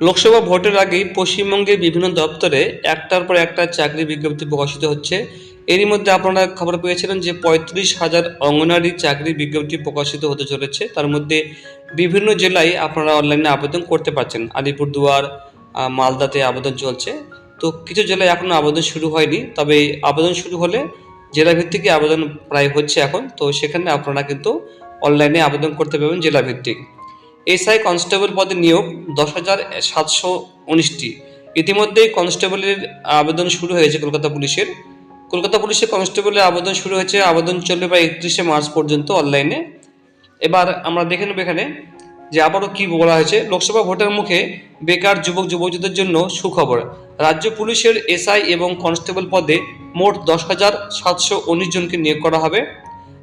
লোকসভা ভোটের আগেই পশ্চিমবঙ্গের বিভিন্ন দপ্তরে একটার পর একটা চাকরি বিজ্ঞপ্তি প্রকাশিত হচ্ছে। এরই মধ্যে আপনারা খবর পেয়েছিলেন যে পঁয়ত্রিশ হাজার অঙ্গনারী চাকরি বিজ্ঞপ্তি প্রকাশিত হতে চলেছে। তার মধ্যে বিভিন্ন জেলায় আপনারা অনলাইনে আবেদন করতে পারছেন। আলিপুরদুয়ার মালদাতে আবেদন চলছে। তো কিছু জেলায় এখনও আবেদন শুরু হয়নি। তবে আবেদন শুরু হলে জেলা ভিত্তিক আবেদন প্রায় হচ্ছে এখন। তো সেখানে আপনারা কিন্তু অনলাইনে আবেদন করতে পারবেন জেলা ভিত্তিক এসআই কনস্টেবল পদে নিয়োগ দশ হাজার সাতশো উনিশটি। ইতিমধ্যেই কনস্টেবলের আবেদন শুরু হয়েছে কলকাতা পুলিশের। কলকাতা পুলিশের কনস্টেবলের আবেদন শুরু হয়েছে, আবেদন চলবে প্রায় একত্রিশে মার্চ পর্যন্ত অনলাইনে। এবার আমরা দেখে নেব এখানে যে আবারও কি বলা হয়েছে। লোকসভা ভোটের মুখে বেকার যুবক যুবতীদের জন্য সুখবর। রাজ্য পুলিশের এসআই এবং কনস্টেবল পদে মোট দশ হাজার সাতশো উনিশ জনকে নিয়োগ করা হবে।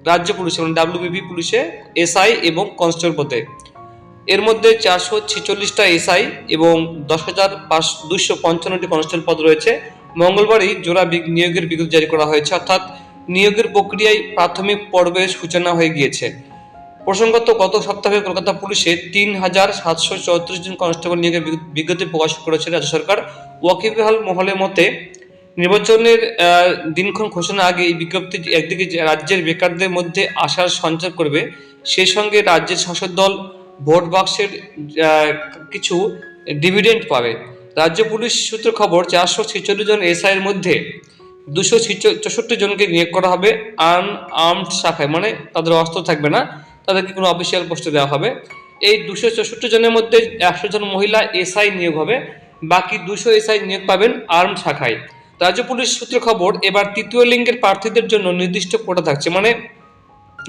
রাজ্য পুলিশে মানে ডাব্লিউবিপি পুলিশে এসআই এবং কনস্টেবল পদে। এর মধ্যে চারশো ছেচল্লিশটা এসআই এবং দশ হাজার পাঁচ দুশো পঞ্চান্নটি কনস্টেবল পদ রয়েছে। মঙ্গলবারই জোড়া নিয়োগের বিজ্ঞপ্তি জারি করা হয়েছে, অর্থাৎ নিয়োগের প্রক্রিয়ায় প্রাথমিক পর্বের সূচনা হয়ে গিয়েছে। প্রসঙ্গত, গত সপ্তাহে কলকাতা পুলিশে তিন হাজার সাতশো চৌত্রিশ জন কনস্টেবল নিয়োগের বিজ্ঞপ্তি প্রকাশ করেছে রাজ্য সরকার। ওয়াকিবহাল মহলের মতে, নির্বাচনের দিনক্ষণ ঘোষণা আগে এই বিজ্ঞপ্তি একদিকে রাজ্যের বেকারদের মধ্যে আশার সঞ্চার করবে। সেই সঙ্গে রাজ্যের শাসক দল ভোট বাক্সের কিছু ডিভিডেন্ড পাবে। রাজ্য পুলিশ সূত্র খবর, চারশো ছেচল্লিশ জন এসআই এর মধ্যে দুশো চৌষট্টি জনকে নিয়োগ করা হবে আন আর্মড শাখায়। মানে তাদের অস্ত্র থাকবে না, তাদেরকে কোনো অফিসিয়াল পোস্টে দেওয়া হবে। এই দুশো চৌষট্টি জনের মধ্যে একশো জন মহিলা এসআই নিয়োগ হবে, বাকি দুশো এসআই নিয়োগ পাবেন আর্ম শাখায়। রাজ্য পুলিশ সূত্র খবর, এবার তৃতীয় লিঙ্গের প্রার্থীদের জন্য নির্দিষ্ট কোটা থাকছে। মানে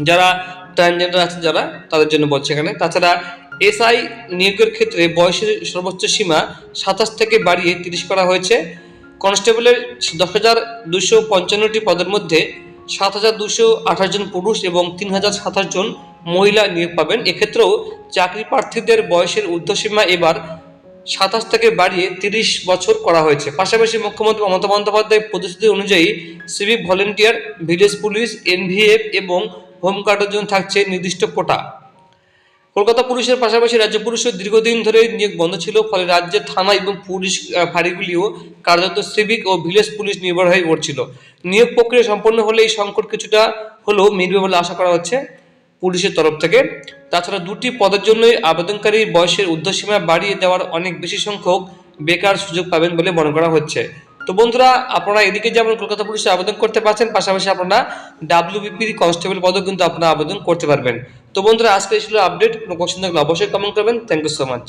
যারা ট্রান্সজেন্ডার আছে যারা, তাদের জন্য বলছে এখানে। তাছাড়া এসআই নিয়োগের ক্ষেত্রে বয়সের সর্বোচ্চ সীমা সাতাশ থেকে বাড়িয়ে তিরিশ করা হয়েছে। কনস্টেবলের দশ হাজার দুশো পঞ্চান্নটি পদের মধ্যে সাত হাজার দুশো আঠাশ জন পুরুষ এবং তিন হাজার সাতাশ জন মহিলা নিয়োগ পাবেন। এক্ষেত্রেও চাকরি প্রার্থীদের বয়সের ঊর্ধ্বসীমা এবার সাতাশ থেকে বাড়িয়ে তিরিশ বছর করা হয়েছে। পাশাপাশি মুখ্যমন্ত্রী মমতা বন্দ্যোপাধ্যায় প্রতিশ্রুতি অনুযায়ী civic volunteer village police NVF এবং হোমগার্ডের জন্য থাকছে নির্দিষ্ট কোটা। কলকাতা পুলিশের পাশাপাশি রাজ্য পুলিশের দীর্ঘদিন ধরে নিয়োগ বন্ধ ছিল, ফলে রাজ্যের থানা এবং পুলিশ ফাঁড়িগুলিও কার্যত সিভিক ও ভিলেজ পুলিশ নির্ভর হয়ে পড়ছিল নিয়োগ প্রক্রিয়া সম্পন্ন হলে এই সংকট কিছুটা হলেও মিটবে বলে আশা করা হচ্ছে পুলিশের তরফ থেকে। তাছাড়া দুটি পদের জন্যই আবেদনকারীর বয়সের ঊর্ধ্বসীমা বাড়িয়ে দেওয়ার অনেক বেশি সংখ্যক বেকার সুযোগ পাবেন বলে মনে করা হচ্ছে। তো বন্ধুরা, আপনারা এদিকে যেমন কলকাতা পুলিশে আবেদন করতে পারছেন, পাশাপাশি আপনারা ডাব্লিউবিপি কনস্টেবল পদেও কিন্তু আপনারা আবেদন করতে পারবেন। তো বন্ধুরা, আজকে ছিল আপডেট কোনো কোশ্চেন থাকলে অবশ্যই কমেন্ট করবেন। Thank you so much